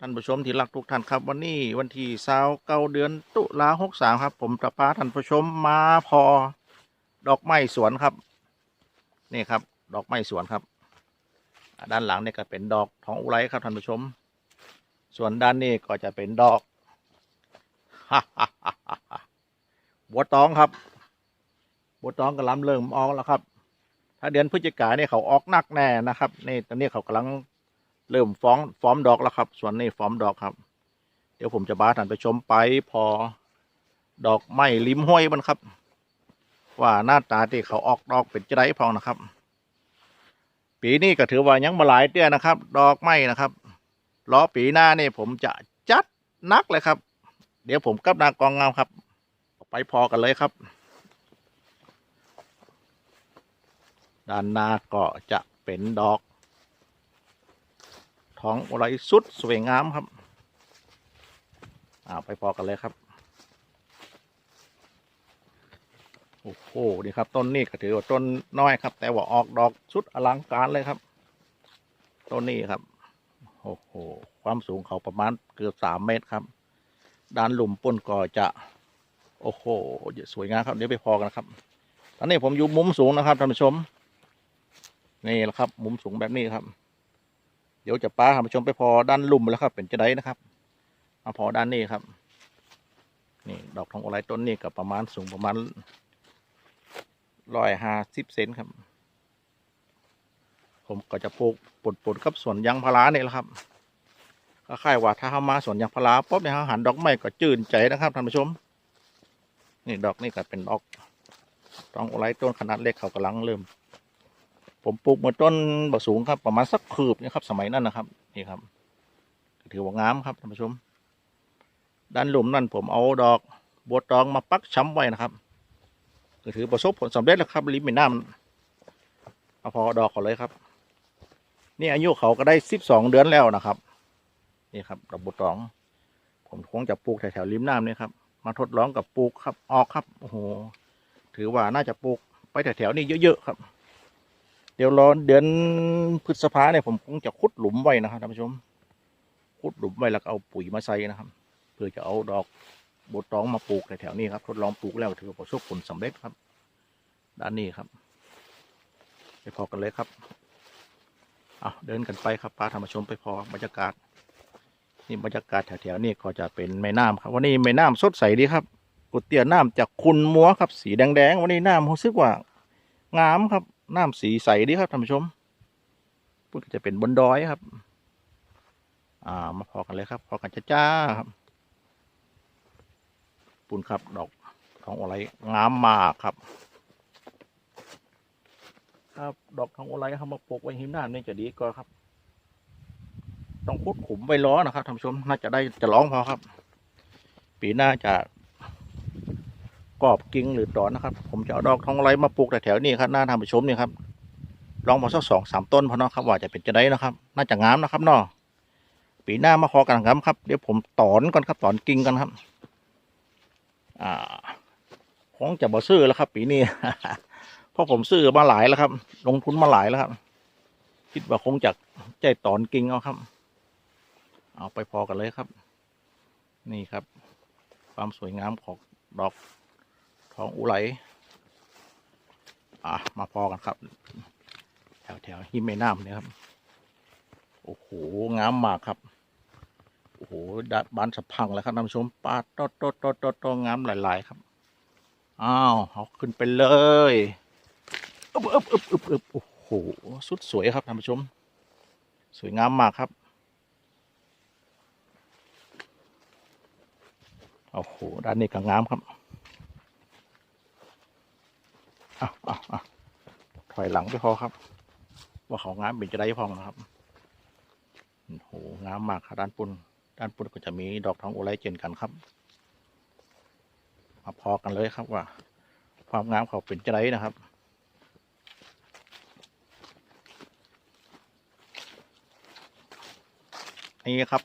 ท่านผู้ชมที่รักทุกท่านครับ วันนี้วันที่เสาเก้าเดือนตุลาหกสามครับ ผมจะพาท่านผู้ชมมาพอ ดอกไม้สวนครับ นี่ครับ ดอกไม้สวนครับ ด้านหลังเนี่ยก็เป็นดอกทองอุไรครับท่านผู้ชม ส่วนด้านนี้ก็จะเป็นดอกบัวตองครับบัวตองกำลังเริ่มออกแล้วครับ ถ้าเดือนพฤศจิกาเนี่ยเขาออกหนักแน่นะครับ นี่ตอนนี้เขากำลัง เริ่มฟ้องฟอมดอกแล้วครับ ส่วนนี้ฟอมดอกครับ เดี๋ยวผมจะบาท่านไปชมไปพอดอกไม้ริมห้วยมันครับ ว่าหน้าตาที่เขาออกดอกเป็นจะได้พองนะครับ ปีนี้ก็ถือว่ายังมาหลายเดือนนะครับ ดอกไม้นะครับล้อปีหน้านี่ผมจะจัดนักเลยครับ เดี๋ยวผมกับนากองงามครับ ไปพอกันเลยครับ ด้านหน้าก็จะเป็นดอก ท้องอะไรสุดสวยงามครับอ่าไปพอกันเลยครับ โอ้โหนี่ครับ ต้นนี้ก็ถือว่าต้นน้อยครับ แต่ว่าออกดอกสุดอลังการเลยครับ ต้นนี้ครับ โอ้โห ความสูงเขาประมาณเกือบสามเมตรครับ ด้านหลุมป้นก็จะ โอ้โหสวยงามครับ เดี๋ยวไปพอกันครับ ตอนนี้ผมอยู่มุมสูงนะครับท่านผู้ชม นี่แหละครับ มุมสูงแบบนี้ครับ ดี๋ยวจะป้าท่านผู้ชมไปพอด้านลุมแล้วครับ เป็นจะได้นะครับมาพอด้านนี้ครับ นี่ดอกทองอุไรต้นนี้ก็ประมาณสูงประมาณร้อยห้าสิบเซนครับ ผมก็จะปลูกปนปนๆกับสวนยางพาราเนี่ยแหละครับก็ค่ายว่าถ้าเขามาสวนยางพาราปุ๊บเนี่ยเขาหันดอกไม้ก็จืนใจนะครับท่านผู้ชม นี่ดอกนี่ก็เป็นดอกทองอุไรต้นขนาดเล็กเขากำลังเริ่ม ผมปลูกเมื่อต้นบะสูงครับประมาณสักคืบนะครับ สมัยนั้นนะครับนี่ครับ ถือว่างามครับท่านผู้ชม ด้านหลุมนั่นผมเอาดอกบัวตองมาปักช้ำไว้นะครับก็ถือประสบผลสำเร็จแล้วครับริมแม่น้ำเอาพอดอกเขาเลยครับ นี่อายุเขาก็ได้สิบสองเดือนแล้วนะครับ นี่ครับดอกบัวตอง ผมคงจะปลูกแถวๆริมน้ำนี่ครับมาทดลองกับปลูกครับออกครับโอ้โหถือว่าน่าจะปลูกไปแถวๆนี้เยอะๆครับ เดี๋ยวรอเดือนพฤษภาเนี่ยผมคงจะขุดหลุมไว้นะครับท่านผู้ชมขุดหลุมไว้แล้วก็เอาปุ๋ยมาใส่นะครับเพื่อจะเอาดอกบดตองมาปลูกแถวๆนี้ครับทดลองปลูกแล้วถือว่าประสบผลสำเร็จครับ ด้านนี้ครับไปพอกันเลยครับเอาเดินกันไปครับพาท่านผู้ชมไปพอบรรยากาศ นี่บรรยากาศแถวๆนี้ก็จะเป็นแม่น้ำครับวันนี้แม่น้ำสดใสดีครับกุดเตียน้ำจากคุณมัวครับ สีแดงๆวันนี้น้ำรู้สึกว่า งามครับน้ำสีใสดีครับท่านผู้ชมพูดจะเป็นบนดอยครับ อ่ามาพอกันเลยครับ พอกันจ้าจ้าครับปูนครับดอกทองอะไรงามมากครับ ครับดอกทองอะไรครับมาปลูกไว้หิมหน้ำนี่จะดีกว่าครับ ต้องคุดขุมไว้ล้อนะครับท่านผู้ชมน่าจะได้จะร้องพอครับ ปีหน้าจะ กรอบกิ่งหรือตอนนะครับ ผมจะเอาดอกทองไรมาปลูกแต่แถวนี้ครับหน้าทานผู้ชมนี่ครับลองมาสักสองสามต้นพอเนาะครับว่าจะเป็นจะได้นะครับ น่าจะงามนะครับเนาะปีหน้ามาขอกันครับครับเดี๋ยวผมตอนก่อนครับตอนกิ่งกันครับ อ่าคงจะบ่ซื้อแล้วครับ ปีนี้เพราะผมซื้อมาหลายแล้วครับ ลงทุนมาหลายแล้วครับ คิดว่าคงจะใจตอนกิ่งเอาครับ เอาไปพอกันเลยครับ นี่ครับ ความสวยงามของดอก ทองอุไรอะมาพอกันครับ แถวแถวหิมแม่น้ำเนี่ยครับ โอ้โหงามมากครับ โอ้โหดัดบานสะพังแล้วครับท่านผู้ชมปลาโตโตโตโตโตงามหลาย ๆ ครับ อ้าวเอาขึ้นไปเลยอึบอึบอึบอึบอึบโอ้โห สุดสวยครับท่านผู้ชม สวยงามมากครับโอ้โหด้านนี้ก็งามครับ อะอะอะถอยหลังไปพอครับ ว่าเขางามเป็นจะได้พองนะครับโหงามมากครับด้านปุ่นด้านปุ่นก็จะมีดอกทองโอไรเจนกันครับ มาพอกันเลยครับว่า ความงามเขาเป็นจะไรนะครับนี่ครับ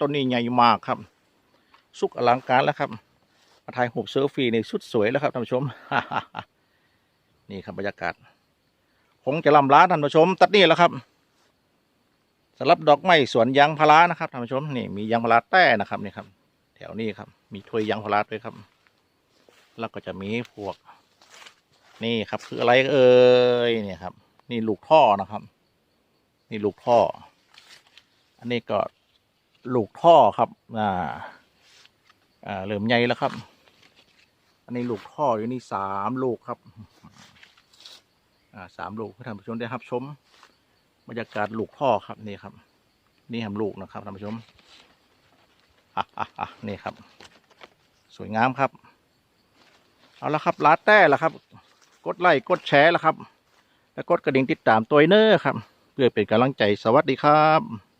ต้นนี้ใหญ่มากครับ สุกอลังการแล้วครับมาถ่ายหูปเซลฟี่ในสุดสวยแล้วครับท่านผู้ชม นี่ครับบรรยากาศคงจะลำล้าท่านผู้ชม ตัดนี่แล้วครับสำหรับดอกไม้สวนยางพารานะครับท่านผู้ชมนี่มียางพาราแต้นะครับนี่ครับ แถวนี้ครับ มีถ้วยยางพาราด้วยครับ แล้วก็จะมีพวก นี่ครับ คืออะไรเอ่ยเนี่ยครับ นี่ลูกท่อนะครับ นี่ลูกท่อ อันนี้ก็ลูกท่อครับ อ่า อ่าเริ่มใหญ่แล้วครับ อันนี้ลูกท่ออยู่นี่สามลูกครับ สามลูกให้ท่านผู้ชมได้รับชมบรรยากาศลูกพ่อครับนี่ครับ นี่แฮมลูกนะครับท่านผู้ชมอะอะอะนี่ครับ สวยงามครับ เอาละครับลาแต้ละครับ กดไลค์กดแชร์ละครับ แล้วกดกระดิ่งติดตามตัวเนอร์ครับ เพื่อเป็นกำลังใจสวัสดีครับ